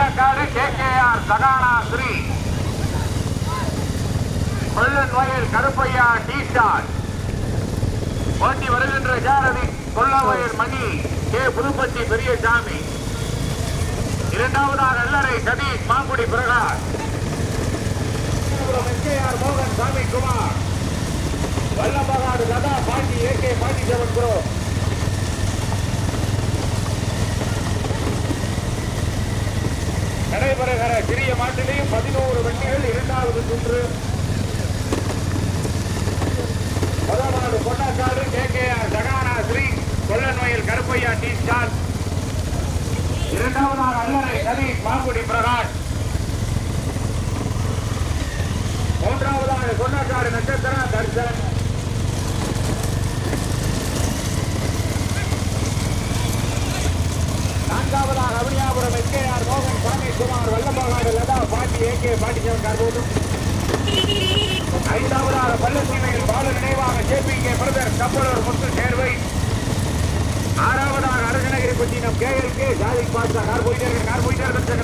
கண்டக்காடு KKR Sahana Sri கொல்லன் வயல் Karuppaiya T star ஓட்டி வருகின்ற ஜாரதி கொல்லாவயல் மணி கே புதுப்பட்டி பெரியசாமி. இரண்டாவதாக அல்லறை Sathish Mangudi Prakash. S K R மோகன் சாமி குமார் வல்லபகாடு லதா பாண்டி ஏ கே பாண்டி குரோ நடைபெறுகிற சிறிய மாட்டிலையும் பதினோரு வண்டிகள் இரண்டாவது சுற்று. முதலாவது பொன்னாக்காடு கே கே ஆர் ஜகானா ஸ்ரீ கொல்லன்வயல் கருப்பையா டி ஸ்டார் இரண்டாவதாக அல்லறை சதீஷ் மாங்குடி பிரகாஷ். மூன்றாவதாக கொண்டாக்காடு நட்சத்திர தர்சன் நான்காவதாக அவனியாபுரம் எஸ்கேஆர் மோகன் சாமி குமார் வல்லமகாடு லதா பாட்டி ஏ கே பாண்டிச்சவன் கருவோடு ஐந்தாவதாக பள்ளத்தீமையில் பால நினைவாக JP K brother Kappalur Muthu Servai. ஆறாவதாக Arasanagiri Pattinam K L K ஜாதி பாட்சா கார் போயிட்டே இருக்கு கார் போயிட்டே இருக்கு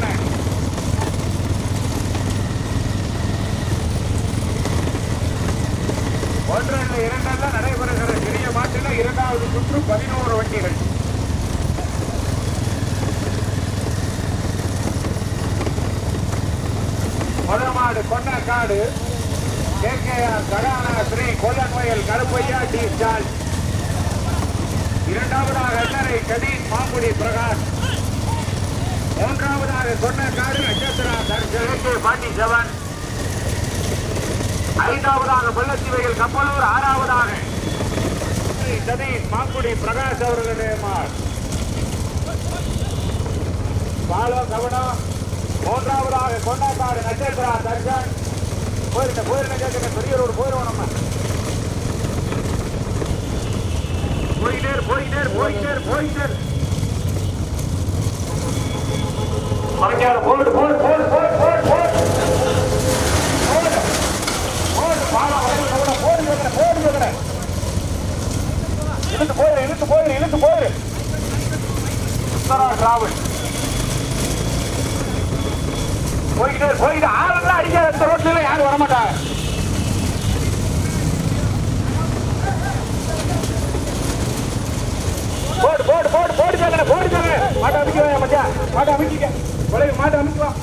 ஒன்றல்ல இரண்டல்ல நடைபெறுகிற சிறிய மாட்டில இரண்டாவது சுற்று பதினோரு கொன்னக்காடு கேகேஆர் கடானா ஸ்ரீ கொல்லன்வயல் கருப்பையா டி. ஸ்டால். இரண்டாவதாக அண்ணரை சதீஷ் மாங்குடி பிரகாஷ். மூன்றாவதாக சொன்னக்காடு நட்சத்திரா தர்ஷன் பாண்டி செவன் ஐந்தாவதாக பள்ளத்திவையில் கப்பலூர் ஆறாவதாக ஸ்ரீ சதீஷ் மாங்குடி பிரகாஷ் அவர்களுடைய மார். பாலோ கவனம் மூன்றாவதாக கொண்டாக்காடு நட்சத்திரா தர்ஷன் போயிருந்த போயிருந்த பெரிய ரோடு போயிருவோம் நம்ம போயிட்டே போயிட்டே போயிட்டே போயிட்டே இரு. போடு போடு போடு போடு போடு போடு போடு போடு பாலா போடு இழுத்து போயிரு இழுத்து போயிரு இழுத்து போயிரு டிராவல் போடு போடு தாங்க போடு தாங்க மாட்டை அமைக்கிறேன் மச்சான். மாட்டை அமைக்கிக்க. உலக மாட்டை அமைக்கலாம்.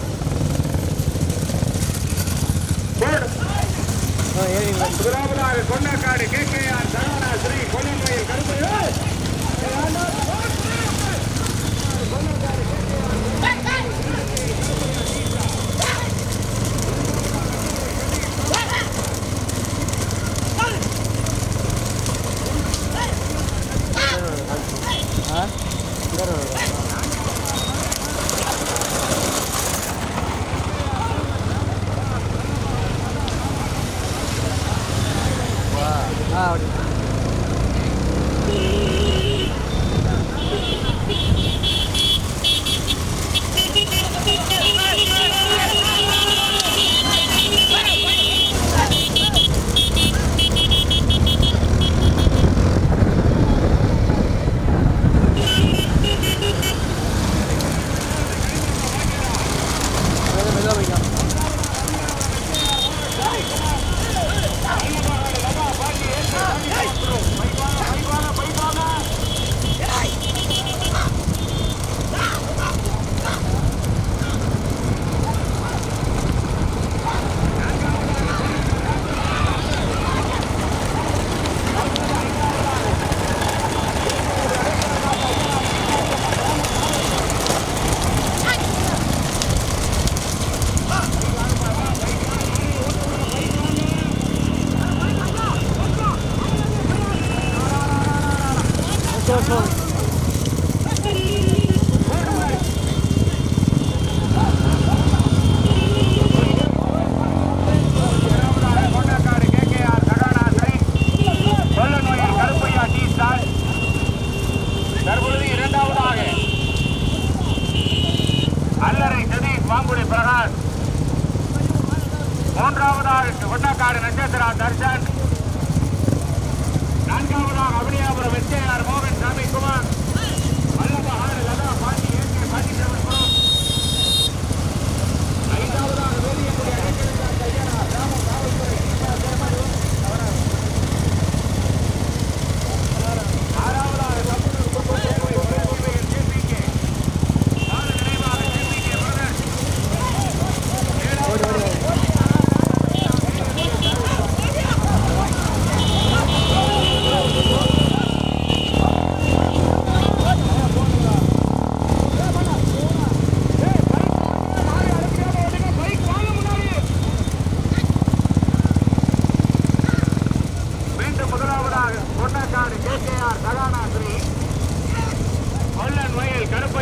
Sonnakkadu K K R Saravana Sri கொல்லங்கோயில் கருப்பையூர்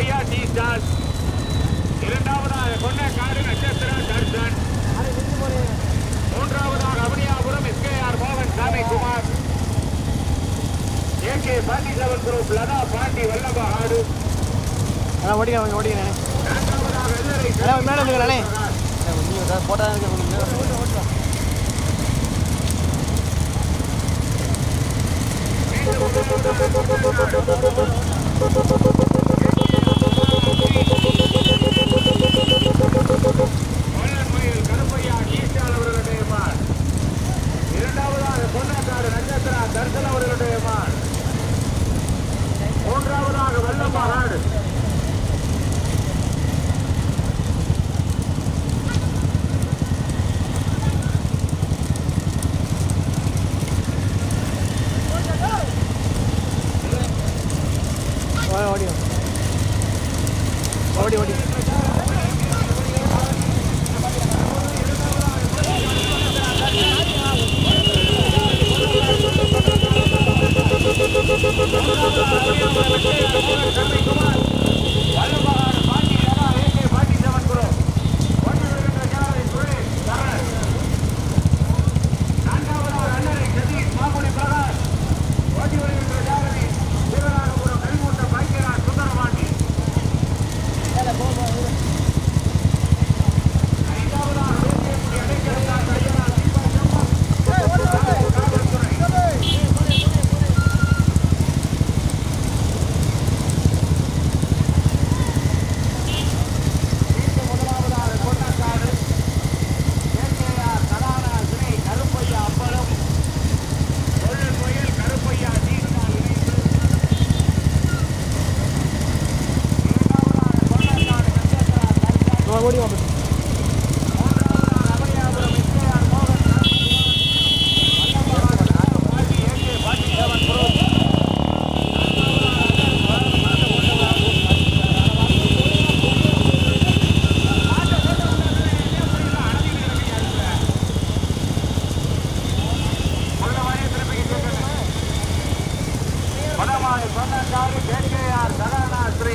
ஐயா டி ஸ்டார். இரண்டாவதாக கொண்ட காடு நட்சத்திர தர்ஷன். மூன்றாவதாக அவனியாபுரம் எஸ்கேஆர் மோகன் Sami Kumar A K Pandi seven group Latha Pandi Vallaba ஆடு. ஓடி ஓடி மேடம் இருக்கிறானே போட்டா இருக்கு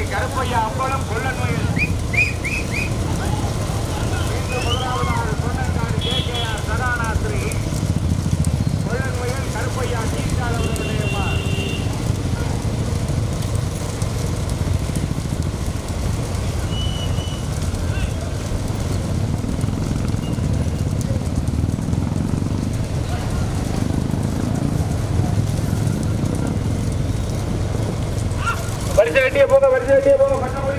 கருப்பையா அப்பளம் கொள்ளணும் ¡Gracias!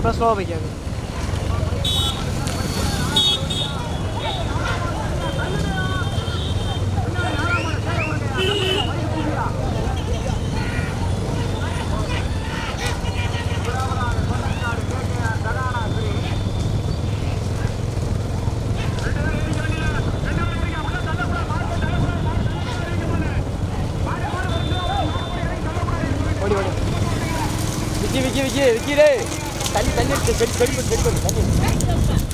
அப்புறம் ஸ்லோவாக வைக்காது ஓடி ஓடி விக்கி விக்கி விக்கி விக்கி டே தண்ணி தண்ணி எடுத்து செடி செடி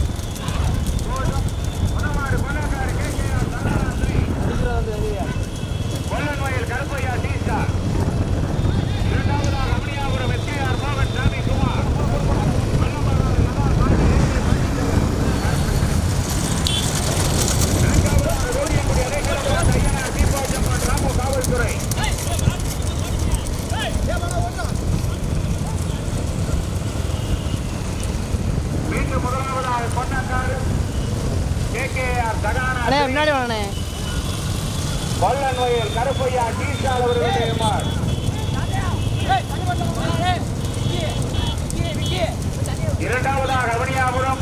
அண்ணே முன்னாடி வாண்ணே கொல்லன்வயல் கருப்பையா டீசால் அவர்களுடைய மார் இரண்டாவதாக அவனியாபுரம்.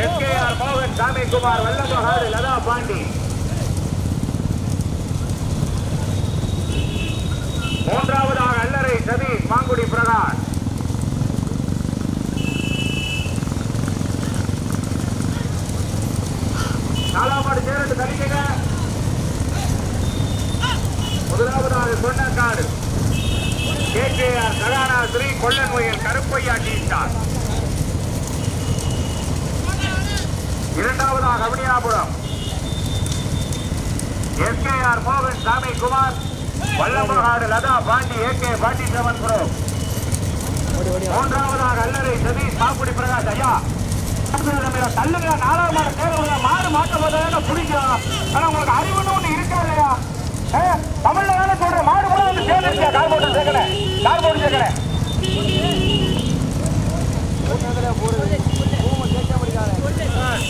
எஸ்கேஆர் மோகன் சாமிக்குமார் வல்லபகாடு லதா பாண்டி. மூன்றாவதாக அல்லறை சதீஷ் மாங்குடி பிரகாஷ். நாலாவது மாடு சேரட்டு முதலாவது முதலாவதாக Sonnakkadu. K K R Sahana Sri Kollanvayal Karuppaiya T star இரண்டாவதாக அவனியாபுரம் எஸ்கேஆர் மோகன் Sami Kumar Vallamakadu Latha Pandi A K Pandi seven bro மூன்றாவதாக அல்லரை சதீஷ் சாப்புடி பிரகாஷ் ஐயா. தள்ளுங்க நாலாவது மாடு தேவையில்ல மாடு மாட்ட போதான பிடிக்கும் ஆனா உங்களுக்கு அறிவுன்னு ஒண்ணு இருக்கா இல்லையா ஏ, தமிழ்ல தானே சொல்றேன் மாடு கூட வந்து சேர்ந்துருக்கியா கார் போட்டு சேர்க்கிறேன் கார் போட்டு சேர்க்கிறேன் பாட்டி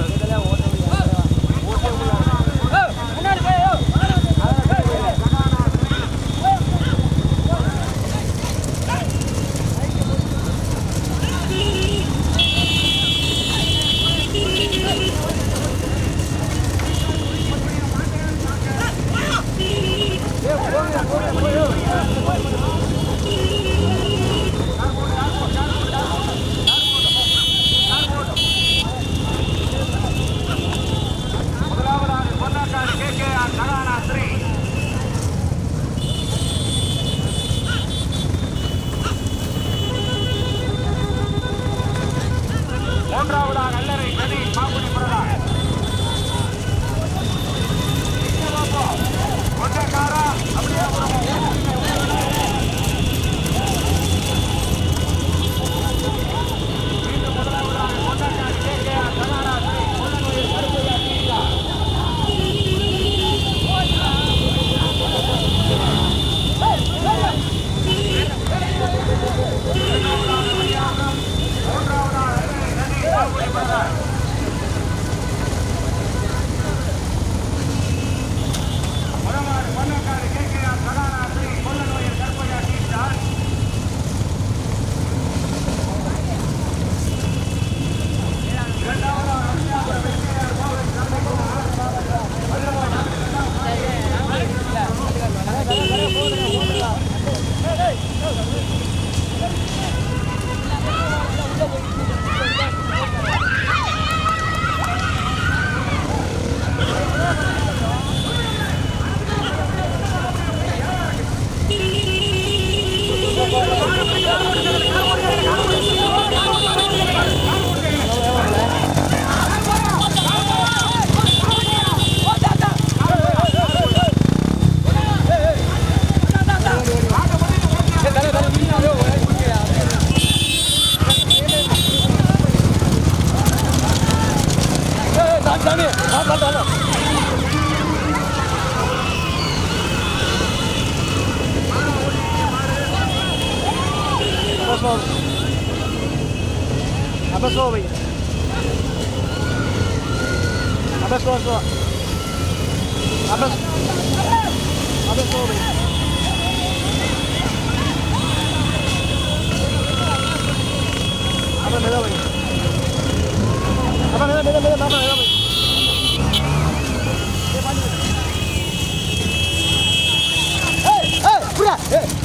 了，给大家。Abraçou, abraçou. Abraçou. Abraçou, Abra, me dá, güey. Abra, me dá, me dá, me dá, abra, me dá, güey. Hey, hey, pura, hey.